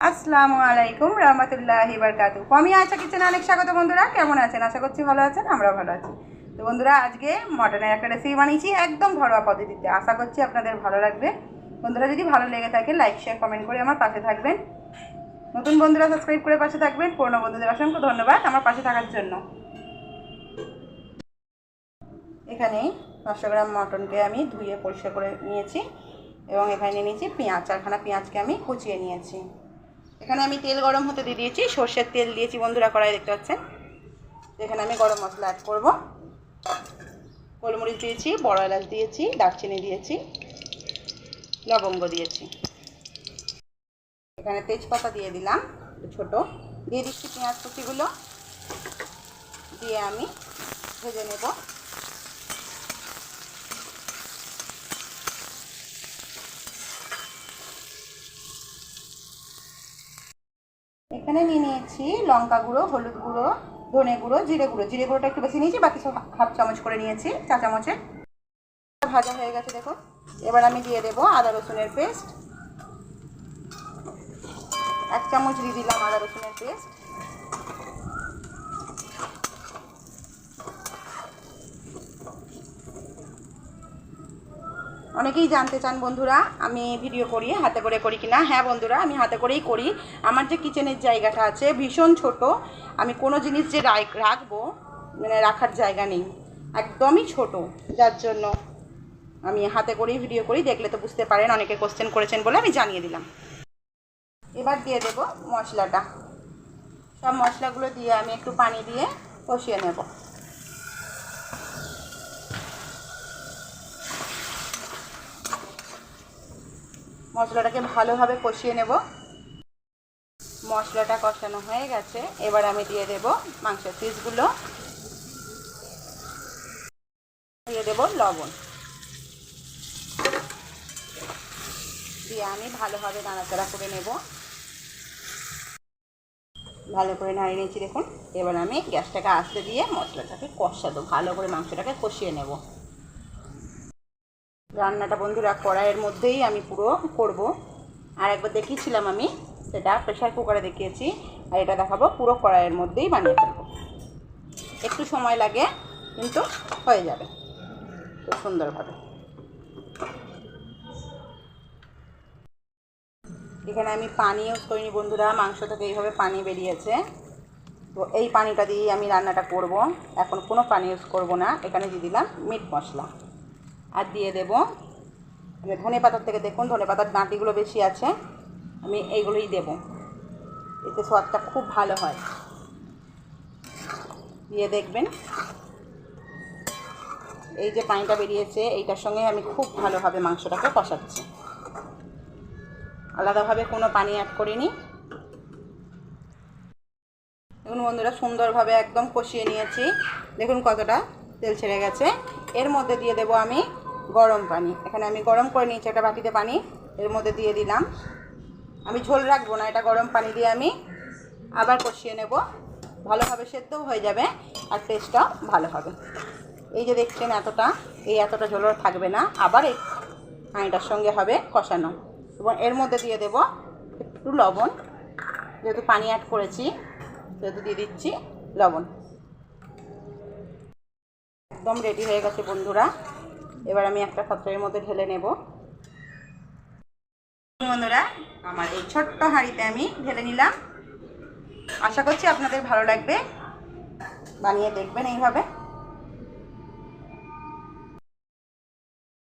আসসালামু আলাইকুম রহমতুল্লাহি বারকাতু আমি আশা কিচেন অনেক স্বাগত বন্ধুরা। কেমন আছেন? আশা করছি ভালো আছেন আমরা ভালো আছি। তো বন্ধুরা, আজকে মটনের একটা রেসিপি বানিয়েছি একদম ঘরোয়া পদ্ধতিতে। আশা করছি আপনাদের ভালো লাগবে। বন্ধুরা, যদি ভালো লেগে থাকে লাইক শেয়ার কমেন্ট করে আমার পাশে থাকবেন। নতুন বন্ধুরা সাবস্ক্রাইব করে পাশে থাকবেন। পুরনো বন্ধুদের অসংখ্য ধন্যবাদ আমার পাশে থাকার জন্য। এখানে পাঁচশো গ্রাম মটনকে আমি ধুয়ে পরিষ্কার করে নিয়েছি এবং এখানে নিয়েছি পেঁয়াজ। চারখানা পেঁয়াজকে আমি কুচিয়ে নিয়েছি। এখানে আমি তেল গরম হতে দিয়ে দিয়েছি, সর্ষের তেল দিয়েছি বন্ধুরা কড়াই দেখতে পাচ্ছেন। এখানে আমি গরম মশলা অ্যাড করব। গোলমরিচ দিয়েছি, বড় এলাচ দিয়েছি, দারচিনি দিয়েছি, লবঙ্গ দিয়েছি। এখানে তেজপাতা দিয়ে দিলাম, ছোট। দিয়ে দিচ্ছি পেঁয়াজ কুচিগুলো। দিয়ে আমি ভেজে নেব। এখানে নিয়ে নিয়েছি লঙ্কা গুঁড়ো, হলুদ গুঁড়ো, ধনে গুঁড়ো, জিরে গুঁড়ো। জিরে গুঁড়োটা একটু বেশি নিয়েছি, বাকি সব হাফ চামচ করে নিয়েছি, চা চামচে ভাজা হয়ে গেছে, দেখো। এবার আমি দিয়ে দেবো আদা রসুনের পেস্ট। এক চামচ দিয়ে দিলাম আদা রসুনের পেস্ট। অনেকেই জানতে চান, বন্ধুরা, আমি ভিডিও করি, হাতে করে করি কিনা? হ্যাঁ বন্ধুরা, আমি হাতে করেই করি। আমার যে কিচেনের জায়গাটা আছে ভীষণ ছোট। আমি কোনো জিনিস যে রাখ- রাখব মানে রাখার জায়গা নেই। একদমই ছোট, যার জন্য আমি হাতে করেই ভিডিও করি। দেখলে তো বুঝতে পারেন, অনেকে কোশ্চেন করেছেন বলে আমি জানিয়ে দিলাম। এবার দিয়ে দেব মশলাটা। সব মশলাগুলো দিয়ে আমি একটু পানি দিয়ে কষিয়ে নেব। মশলাটাকে ভালোভাবে কষিয়ে নেব। মশলাটা কষানো হয়ে গেছে। এবার আমি দিয়ে দেব মাংসের পিসগুলো দিয়ে দেব লবণ। দিয়ে আমি ভালোভাবে নাড়াচাড়া করে নেব। ভালো করে নাড়িয়ে নিয়েছি, দেখুন। এবার আমি গ্যাসটাকে আস্তে দিয়ে মশলাটাকে কষাবো। ভালো করে মাংসটাকে কষিয়ে নেব। রান্নাটা বন্ধুরা কড়াইয়ের মধ্যেই আমি পুরো করব। আর একবার দেখিয়েছিলাম আমি, সেটা প্রেশার কুকারে দেখিয়েছি। আর এটা দেখাবো, পুরো কড়াইয়ের মধ্যেই বানিয়ে ফেলব। একটু সময় লাগে, কিন্তু হয়ে যাবে। খুব সুন্দরভাবে। এখানে আমি পানি ইউজ করিনি বন্ধুরা, মাংস থেকে এইভাবে পানি বেরিয়েছে। তো এই পানিটা দিয়েই আমি রান্নাটা করব। এখন কোনো পানি ইউজ করব না। এখানে দিয়ে দিলাম মিট মশলা। আর দিয়ে দেব। মানে ধনে পাতার থেকে দেখুন, ধনে পাতার ডাঁটিগুলো বেশি আছে। আমি এইগুলোই দেব। এতে স্বাদটা খুব ভালো হয়। দিয়ে দেখবেন। এই যে পানিটা বেরিয়েছে, এইটার সঙ্গে আমি খুব ভালোভাবে মাংসটাকে কষাচ্ছি। আলাদাভাবে কোনো পানি অ্যাড করিনি। দেখুন বন্ধুরা, সুন্দরভাবে একদম কষিয়ে নিয়েছি। দেখুন কতটা তেল ছেড়ে গেছে। এর মধ্যে দিয়ে দেব আমি গরম পানি। এখানে আমি গরম করে নিয়েছি একটা বাটিতে পানি, এর মধ্যে দিয়ে দিলাম। আমি ঝোল রাখব না, এটা গরম পানি দিয়ে আমি আবার কষিয়ে নেব। ভালোভাবে সেদ্ধও হয়ে যাবে আর টেস্টটাও ভালো হবে। এই যে দেখছেন এতটা, এই এতটা ঝোলও থাকবে না, আবার এই পানিটার সঙ্গে হবে কষানো। এবং এর মধ্যে দিয়ে দেব একটু লবণ। যেহেতু পানি অ্যাড করেছি, সেহেতু দিয়ে দিচ্ছি লবণ। একদম রেডি হয়ে গেছে বন্ধুরা। এবার আমি একটা পাত্রের মধ্যে ঢেলে নেব। বন্ধুরা, আমার এই ছোট্ট হাঁড়িতে আমি ঢেলে নিলাম। আশা করছি আপনাদের ভালো লাগবে। বানিয়ে দেখবেন এইভাবে।